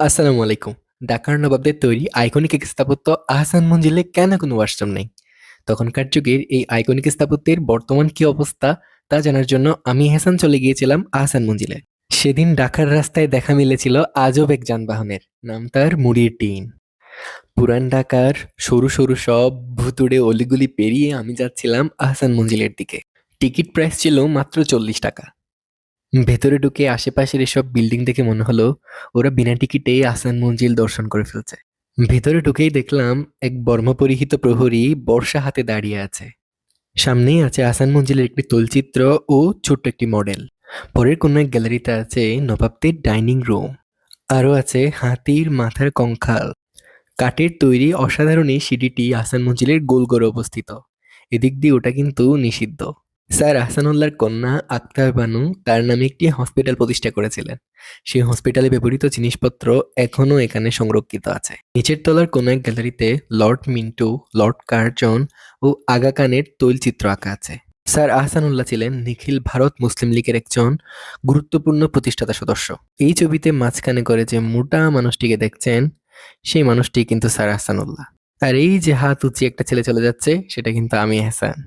আসসালামু আলাইকুম। ডাকার নবাবদের তৈরি আইকনিক এক স্থাপত্য আহসান মঞ্জিলে কেন কোনো ওয়াশরুম নেই? তখনকার যুগের এই আইকনিক স্থাপত্যের বর্তমান কি অবস্থা তা জানার জন্য আমি এহসান চলে গিয়েছিলাম আহসান মঞ্জিলে। সেদিন ঢাকার রাস্তায় দেখা মিলেছিল আজব এক যানবাহনের। নাম তার মুড়ির টিন। পুরান ঢাকার সরু সরু সব ভুতুড়ে অলিগুলি পেরিয়ে আমি যাচ্ছিলাম আহসান মঞ্জিলের দিকে। টিকিট প্রাইস ছিল মাত্র চল্লিশ টাকা। ভেতরে ঢুকে আশেপাশের এসব বিল্ডিং দেখে মনে হলো ওরা বিনা টিকিটে আসান মঞ্জিল দর্শন করে ফেলছে। ভেতরে ঢুকেই দেখলাম এক বর্মপরিহিত প্রহরী বর্ষা হাতে দাঁড়িয়ে আছে। সামনেই আছে আসান মঞ্জিলের একটি তলচিত্র ও ছোট্ট একটি মডেল। পরের কোনো এক গ্যালারিতে আছে নবাবদের ডাইনিং রুম। আরও আছে হাতির মাথার কঙ্কাল। কাঠের তৈরি অসাধারণ এই সিঁড়িটি আসান মঞ্জিলের গোল করে অবস্থিত। এদিক দিয়ে ওটা কিন্তু নিষিদ্ধ। স্যার আহসানুল্লাহর কন্যা আক্তার বানু তার নামে একটি হসপিটাল প্রতিষ্ঠা করেছিলেন। সেই হসপিটালে ব্যবহৃত জিনিসপত্র এখনও এখানে সংরক্ষিত আছে। নিচের তলার কোনো এক গ্যালারিতে লর্ড মিন্টু, লর্ড কার্জন ও আগা খানের তৈলচিত্র আঁকা আছে। স্যার আহসানুল্লাহ ছিলেন নিখিল ভারত মুসলিম লীগের একজন গুরুত্বপূর্ণ প্রতিষ্ঠাতা সদস্য। এই ছবিতে মাঝখানে করে যে মোটা মানুষটিকে দেখছেন সেই মানুষটি কিন্তু স্যার আহসানুল্লাহ। আর এই যে হাত উঁচি একটা ছেলে চলে যাচ্ছে সেটা কিন্তু আমি এহসান।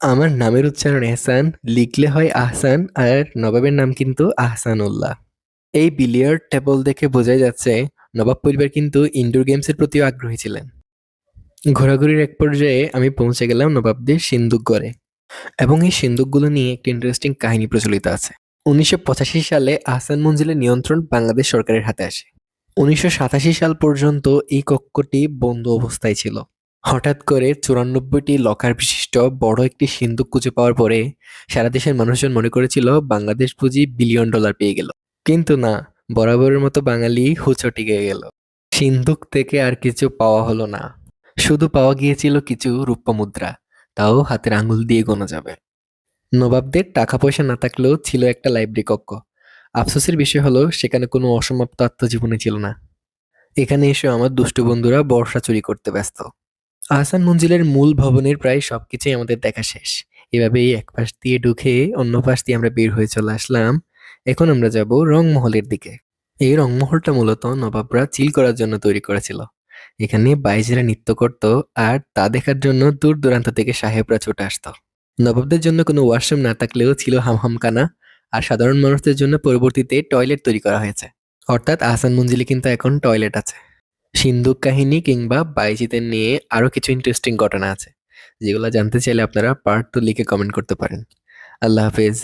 আমার নামের উচ্চারণ এহসান, লিখলে হয় আহসান আর নবাবের নাম কিন্তু আহসানুল্লাহ। এই বিলিয়ার্ড টেবল দেখে বোঝাই যাচ্ছে নবাব পরিবার কিন্তু ইনডোর গেমসের প্রতিও আগ্রহী ছিলেন। ঘোরাঘুরির এক পর্যায়ে আমি পৌঁছে গেলাম নবাবদের সিন্দুকঘরে এবং এই সিন্দুকগুলো নিয়ে একটি ইন্টারেস্টিং কাহিনী প্রচলিত আছে। উনিশশো পঁচাশি সালে আহসান মঞ্জিলের নিয়ন্ত্রণ বাংলাদেশ সরকারের হাতে আসে। উনিশশো সাতাশি সাল পর্যন্ত এই কক্ষটি বন্ধ অবস্থায় ছিল। হঠাৎ করে চুরানব্বইটি লকার বিশিষ্ট বড় একটি সিন্দুক খুঁজে পাওয়ার পরে সারা দেশের মানুষজন মনে করেছিল বাংলাদেশ পুঁজি বিলিয়ন ডলার পেয়ে গেল। কিন্তু না, বরাবরের মতো বাঙালি হুচটি গিয়ে গেল। সিন্ধুক থেকে আর কিছু পাওয়া হলো না। শুধু পাওয়া গিয়েছিল কিছু রূপ্য মুদ্রা, তাও হাতের আঙুল দিয়ে গোনা যাবে। নবাবদের টাকা পয়সা না থাকলেও ছিল একটা লাইব্রেরি কক্ষ। আফসোসের বিষয় হলো, সেখানে কোনো অসমাপ্ত আত্মজীবনী ছিল না। এখানে এসে আমার দুষ্টু বন্ধুরা বর্ষা চুরি করতে ব্যস্ত। আহসান মঞ্জিলের মূল ভবনের প্রায় সবকিছুই আমাদের দেখা শেষ। এভাবেই এক পাশ দিয়ে ঢুকে অন্য পাশ দিয়ে আমরা বের হয়ে চলে আসলাম। এখন আমরা যাব রংমহলের দিকে। এই রংমহলটা মূলত নবাবরা চিল করার জন্য তৈরি করেছিল। এখানে বাইজেরা নৃত্য করত আর তা দেখার জন্য দূর দূরান্ত থেকে সাহেবরা ছুটে আসতো। নবাবদের জন্য কোনো ওয়াশরুম না থাকলেও ছিল হামহামখানা আর সাধারণ মানুষদের জন্য পরবর্তীতে টয়লেট তৈরি করা হয়েছে। অর্থাৎ আহসান মঞ্জিলে কিন্তু এখন টয়লেট আছে। সিন্ধুক কাহিনী কিংবা বাইজিদের নিয়ে আরও কিছু ইন্টারেস্টিং ঘটনা আছে, যেগুলো জানতে চাইলে আপনারা পার্ট টু লিখে কমেন্ট করতে পারেন। আল্লাহ হাফেজ।